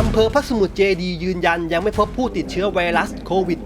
อำเภอพระสมุทรเจดียืนยันยังไม่พบผู้ติดเชื้อไวรัสโควิด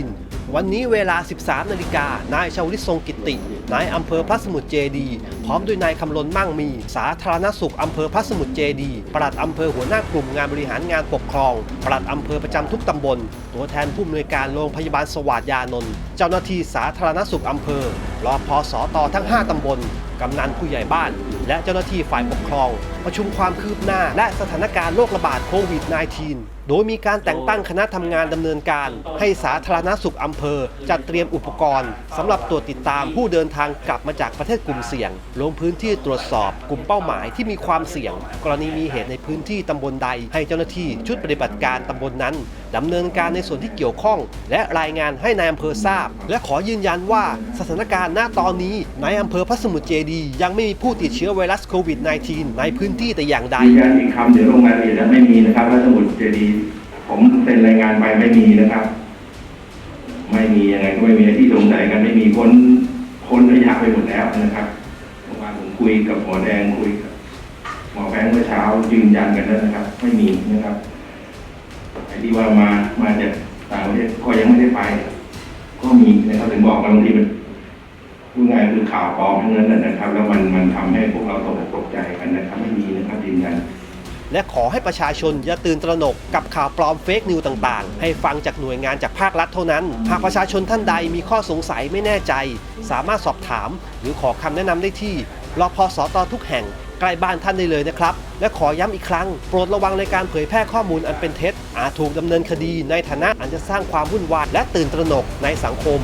-19 วันนี้เวลา 13 นาฬิกา นายชาวลิตทรงกิตติ นายอำเภอพระสมุทรเจดี พร้อมด้วยนายคำลนมั่งมี สาธารณสุขอำเภอพระสมุทรเจดีปลัดอำเภอหัวหน้ากลุ่มงานบริหารงานปกครองปลัดอำเภอประจำทุกตำบล ตัวแทนผู้อำนวยการโรงพยาบาลสวัสดยานนท์ เจ้าหน้าที่สาธารณสุขอำเภอ รอพอสอตอทั้ง 5 ตำบล กำนันผู้ใหญ่บ้าน และเจ้าหน้าที่ฝ่ายปกครอง ประชุมความคืบหน้า และสถานการณ์โรคระบาดโควิด -19 โดยมีการแต่งตั้งคณะทำงานดำเนินการ ให้สาธารณสุขอำเภอ จัดเตรียมอุปกรณ์สำหรับตรวจติดตามผู้เดินทางกลับมาจากประเทศกลุ่มเสี่ยง ลงพื้นที่ตรวจสอบกลุ่มเป้าหมายที่มีความเสี่ยง กรณีมีเหตุในพื้นที่ตำบลใด ให้เจ้าหน้าที่ชุดปฏิบัติการตำบลนั้นดำเนินการในส่วนที่เกี่ยวข้อง และรายงานให้ในายอำเภอทราบ และขอยืนยันว่าสถานการณ์ณตอนนี้ในอำเภอพระสมุทรเจดียังไม่มีผู้ติดเชื้อไวรัสโควิด -19 ในพื้นที่แต่อย่างใดยืนยันอีกคำเดี๋ยวลงรายละเอียดแล้วไม่มีนะครับถ้าสมุดเจดีผมเซ็นรายงานไปไม่มีนะครับ ไม่มียังไงก็ไม่มีที่สงสัยกันไม่มีคนคนระยะไปหมดแล้วนะครับเมื่อวานผมคุยกับหมอแดงคุยกับหมอแบงค์เมื่อเช้ายืนยันกันแล้วนะครับ ไม่มีนะครับ ที่ว่ามามาจากต่างประเทศก็ยังไม่ได้ไป ก็มีนะครับถึงบอกบางทีมันพูดง่ายคือข่าวปลอมทั้งนั้นนะนะครับ แล้วมันมันทำให้พวกเราตกอกตกใจกันนะครับไม่มีนะครับยืนยันและขอให้ประชาชนอย่าตื่นตระหนกกับข่าวปลอมเฟกนิวต่างๆ ให้ฟังจากหน่วยงานจากภาครัฐเท่านั้น หากประชาชนท่านใดมีข้อสงสัยไม่แน่ใจ สามารถสอบถาม หรือขอคำแนะนำได้ที่รพสตทุกแห่ง ใกล้บ้านท่านได้เลยนะครับ และขอย้ำอีกครั้ง โปรดระวังในการเผยแพร่ข้อมูลอันเป็นเท็จอาจถูกดำเนินคดีในฐานะอันจะสร้างความวุ่นวายและตื่นตระหนกในสังคม